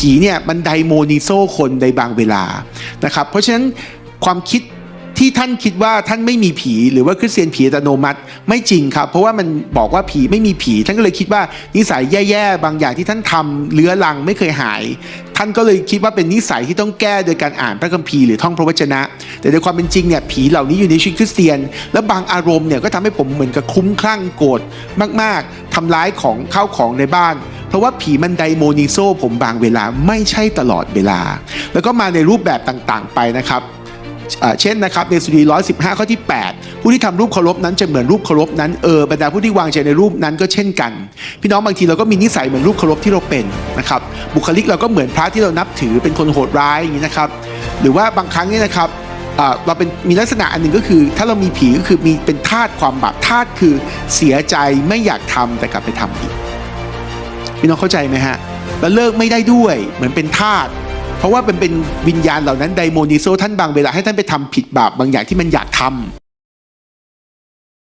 ผีเนี่ยมันไดโมนิโซคนในบางเวลานะครับเพราะฉะนั้นความคิดที่ท่านคิดว่าท่านไม่มีผีหรือว่าคริสเตียนผีอัตโนมัติไม่จริงครับ เพราะว่ามันบอกว่าผีไม่มีผี ท่านก็เลยคิดว่านิสัยแย่ๆ บางอย่างที่ท่านทำเลื้อรังไม่เคยหาย ท่านก็เลยคิดว่าเป็นนิสัยที่ต้องแก้โดยการอ่านพระคัมภีร์หรือท่องพระวจนะ แต่ในความเป็นจริงเนี่ยผีเหล่านี้อยู่ในชีวิตคริสเตียน และบางอารมณ์เนี่ยก็ทำให้ผมเหมือนกับคุ้มคลั่งโกรธมากๆทำร้ายของข้าวของในบ้าน เพราะว่าผีมันไดโมนิโซผมบางเวลาไม่ใช่ตลอดเวลา แล้วก็มาในรูปแบบต่างๆ ไปนะครับเช่นนะครับในสุดี115 ข้อที่ 8 ผู้ที่ทำรูปเคารพนั้นจะเหมือนรูปเคารพนั้นเออบรรดาผู้ที่วางใจในรูปนั้นก็เช่นกัน พี่น้องบางทีเราก็มีนิสัยเหมือนรูปเคารพที่เราเป็นนะครับบุคลิกเราก็เหมือนพระที่เรานับถือเป็นคนโหดร้ายอย่างนี้นะครับหรือว่าบางครั้งเนี่ยนะครับเราเป็นมีลักษณะอันหนึ่งก็คือ ถ้าเรามีผีก็คือมีเป็นธาตุความบาปธาตุคือเสียใจไม่อยากทำแต่กลับไปทำอีก พี่น้องเข้าใจไหมฮะ แล้วเลิกไม่ได้ด้วยเหมือนเป็นทาสเพราะว่าเป็นเป็นวิญญาณเหล่านั้นไดโมนิโซท่านบางเวลาให้ท่านไปทำผิดบาปบางอย่างที่มันอยากทำ